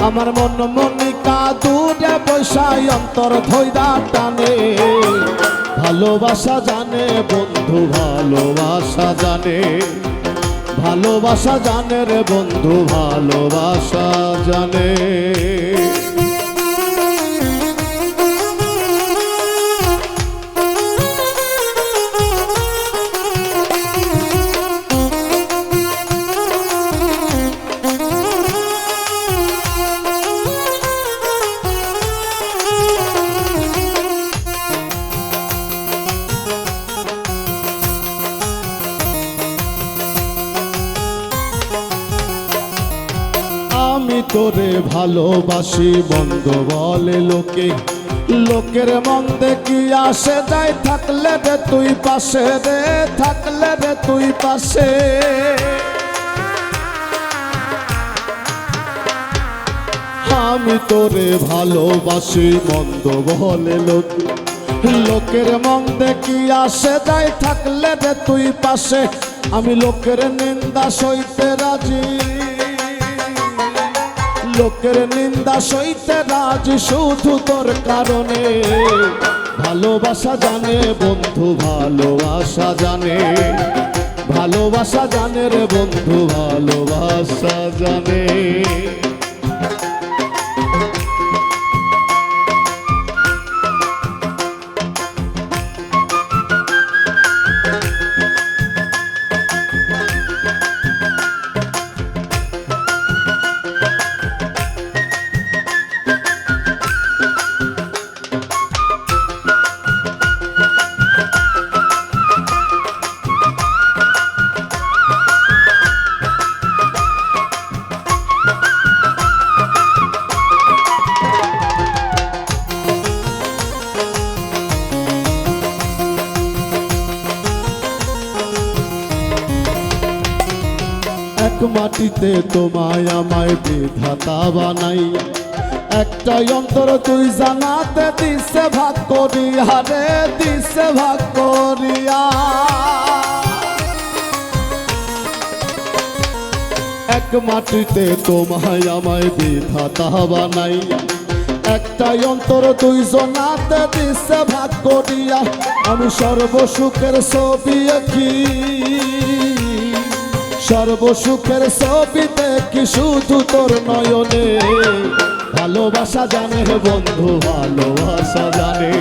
আমার মন মনিকা কাদুরে বৈশাই অন্তর ধৈরা টানে। ভালোবাসা জানে বন্ধু, ভালোবাসা জানে। ভালোবাসা জানে রে বন্ধু, ভালোবাসা জানে। তোরে ভালোবাসি, বন্ধ বলে লোকে। লোকের মন্দে কি আসে যায় থাকলে রে তুই পাশে রে, থাকলে রে তুই পাশে। আমি তোরে ভালোবাসি মন্দ বলে লোক। লোকের মন্দে দেখি আসে যায় থাকলে রে তুই পাশে। আমি লোকের নিন্দা সইতে রাজি। লোকের নিন্দা সইতে রাজ শুধু তোর কারণে। ভালোবাসা জানে বন্ধু, ভালোবাসা জানে। ভালোবাসা জানে রে বন্ধু, ভালোবাসা জানে। এক মাটিতে তোমায় আমায় বিধাতা বানাই। একটা অন্তর তুই জানাতে দিছে ভাগ করিয়া রে, দিছে ভাগ করিয়া। এক মাটিতে তোমায় আমায় বিধাতা বানাই। একটা অন্তর তুই জনাতে দিছে ভাগ করিয়া। আমি সর্বসুখের ছবি আঁকি। সর্বসুখের ছবিতে কি শুধু তোর নয়নে? ভালোবাসা জানে রে বন্ধু, ভালোবাসা জানে।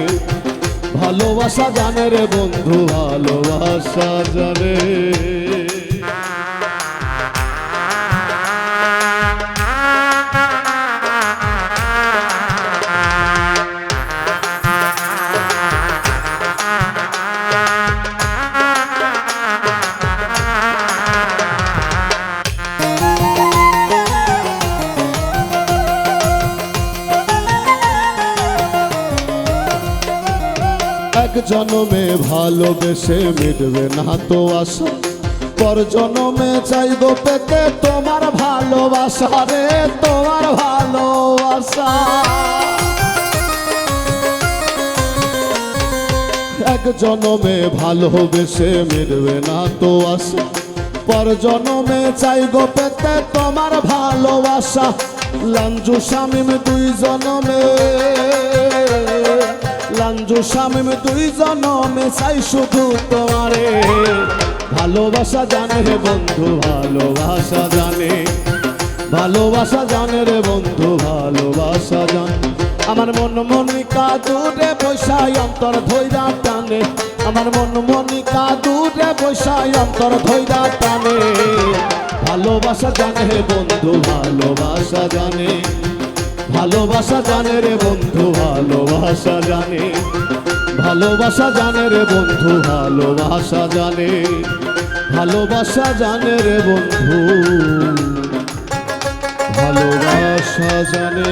ভালোবাসা জানে রে বন্ধু, ভালোবাসা জানে। এক জনমে ভালোবেসে মিটবে না তো আশা। পর জনমে চাইব পেতে তোমার ভালোবাসা রে, তোমার ভালোবাসা। এক জনমে ভালোবেসে মিটবে না তো আশা। পর জনমে চাইব পেতে তোমার ভালোবাসা। লাঞ্জু, শামিম দুই জনমে। লাঞ্জু শামিম, দুই জনমে চাই শুধু তোমারে। ভালোবাসা জানে রে বন্ধু, ভালোবাসা জানে। ভালোবাসা জানে রে বন্ধু, ভালোবাসা জানে। আমার মন মনিকা দূরে বৈশাই, অন্তর ধৈরা টানে। আমার মন মনিকা দূরে বৈশাই, অন্তর ধৈরা টানে। ভালোবাসা জানে বন্ধু, ভালোবাসা জানে। ভালোবাসা জানে রে বন্ধু, ভালোবাসা জানে। ভালোবাসা জানে রে বন্ধু, ভালোবাসা জানে। ভালোবাসা জানে রে বন্ধু, ভালোবাসা জানে।